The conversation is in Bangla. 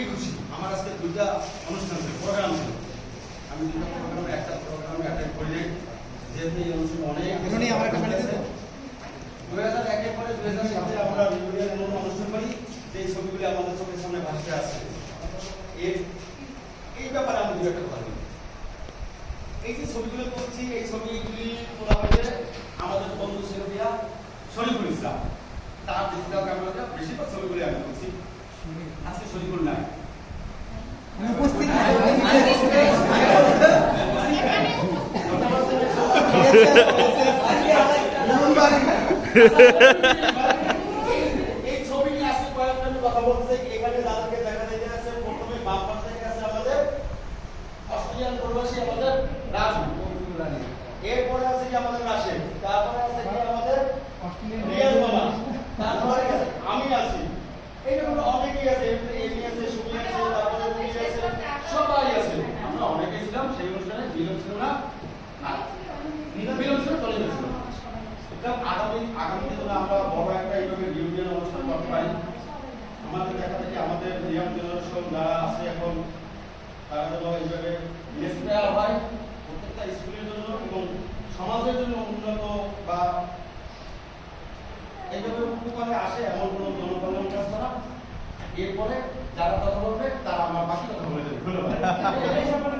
খুবই খুশি। আমার আজকে দুইটা অনুষ্ঠান প্রোগ্রাম ছিল আমি দুইটা প্রোগ্রামে একটা প্রোগ্রামে অ্যাটেন্ড করি নাই। যেহেতু এই অনুষ্ঠান অনেক? দুই হাজার একের পরে দুই হাজার সাতে আমরা বিভিন্ন এমন অনুষ্ঠান করি। যে এই ছবিগুলি আমাদের চোখের সামনে ভাসতে আসছে এর এই ব্যাপারে আমি দু একটা কথা। এই যে ছবিগুলো করছি এই ছবিগুলি তোলা হয়েছে আমাদের বন্ধু ছিল দিয়া শরীফুল ইসলাম। তার ডিজিটাল ক্যামেরাতে বেশিরভাগ ছবিগুলি আমি করছি। অস্ট্রেলিয়ান এরপরে আছে আমাদের রাশেদ তারপরে আমাদের রিয়াজ মামা। তারপরে আমি আছি। এইরকম সমাজের জন্য উন্নত বা এইভাবে আসে এমন কোনো এরপরে যারা কথা বলবে তারা আমার বাকি কথা বলে দেবে। ধন্যবাদ।